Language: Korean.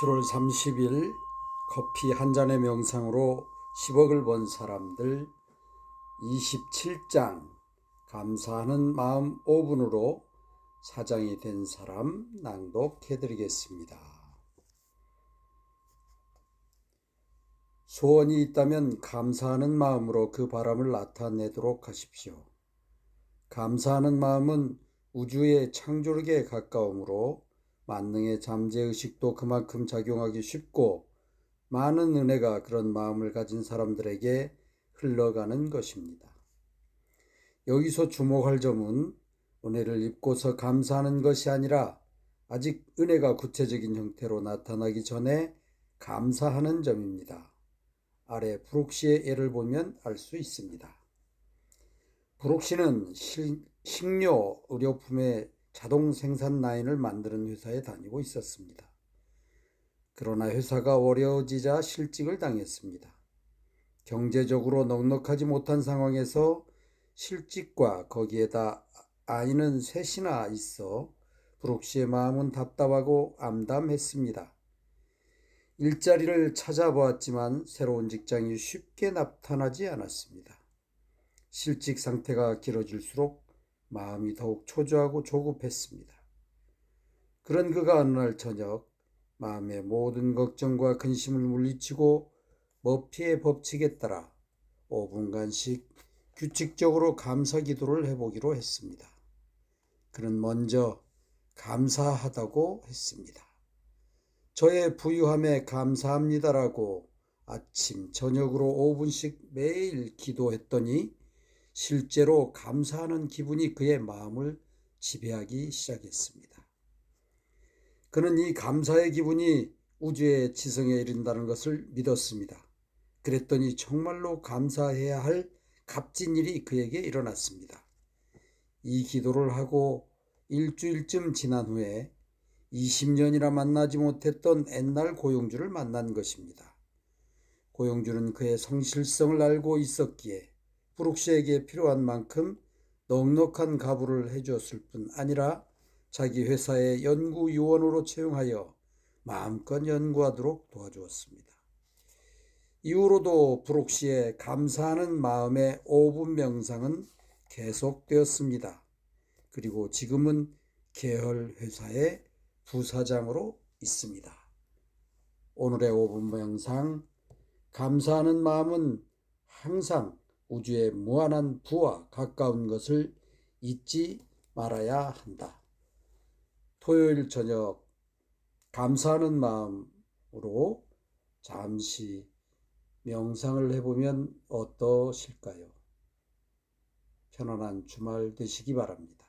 7월 30일 커피 한 잔의 명상으로 10억을 번 사람들 27장 감사하는 마음 5분으로 사장이 된 사람 낭독해 드리겠습니다. 소원이 있다면 감사하는 마음으로 그 바람을 나타내도록 하십시오. 감사하는 마음은 우주의 창조력에 가까우므로 만능의 잠재의식도 그만큼 작용하기 쉽고 많은 은혜가 그런 마음을 가진 사람들에게 흘러가는 것입니다. 여기서 주목할 점은 은혜를 입고서 감사하는 것이 아니라 아직 은혜가 구체적인 형태로 나타나기 전에 감사하는 점입니다. 아래 브룩시의 예를 보면 알 수 있습니다. 브룩시는 식료 의료품의 자동 생산 라인을 만드는 회사에 다니고 있었습니다. 그러나 회사가 어려워지자 실직을 당했습니다. 경제적으로 넉넉하지 못한 상황에서 실직과 거기에다 아이는 셋이나 있어 브룩 씨의 마음은 답답하고 암담했습니다. 일자리를 찾아보았지만 새로운 직장이 쉽게 나타나지 않았습니다. 실직 상태가 길어질수록 마음이 더욱 초조하고 조급했습니다. 그런 그가 어느 날 저녁 마음의 모든 걱정과 근심을 물리치고 머피의 법칙에 따라 5분간씩 규칙적으로 감사 기도를 해보기로 했습니다. 그는 먼저 감사하다고 했습니다. 저의 부유함에 감사합니다라고 아침, 저녁으로 5분씩 매일 기도했더니 실제로 감사하는 기분이 그의 마음을 지배하기 시작했습니다. 그는 이 감사의 기분이 우주의 지성에 이른다는 것을 믿었습니다. 그랬더니 정말로 감사해야 할 값진 일이 그에게 일어났습니다. 이 기도를 하고 일주일쯤 지난 후에 20년이나 만나지 못했던 옛날 고용주를 만난 것입니다. 고용주는 그의 성실성을 알고 있었기에 브룩시에게 필요한 만큼 넉넉한 가부를 해주었을 뿐 아니라 자기 회사의 연구 요원으로 채용하여 마음껏 연구하도록 도와주었습니다. 이후로도 브룩시의 감사하는 마음의 5분 명상은 계속되었습니다. 그리고 지금은 계열 회사의 부사장으로 있습니다. 오늘의 5분 명상 감사하는 마음은 항상 우주의 무한한 부와 가까운 것을 잊지 말아야 한다. 토요일 저녁 감사하는 마음으로 잠시 명상을 해보면 어떠실까요? 편안한 주말 되시기 바랍니다.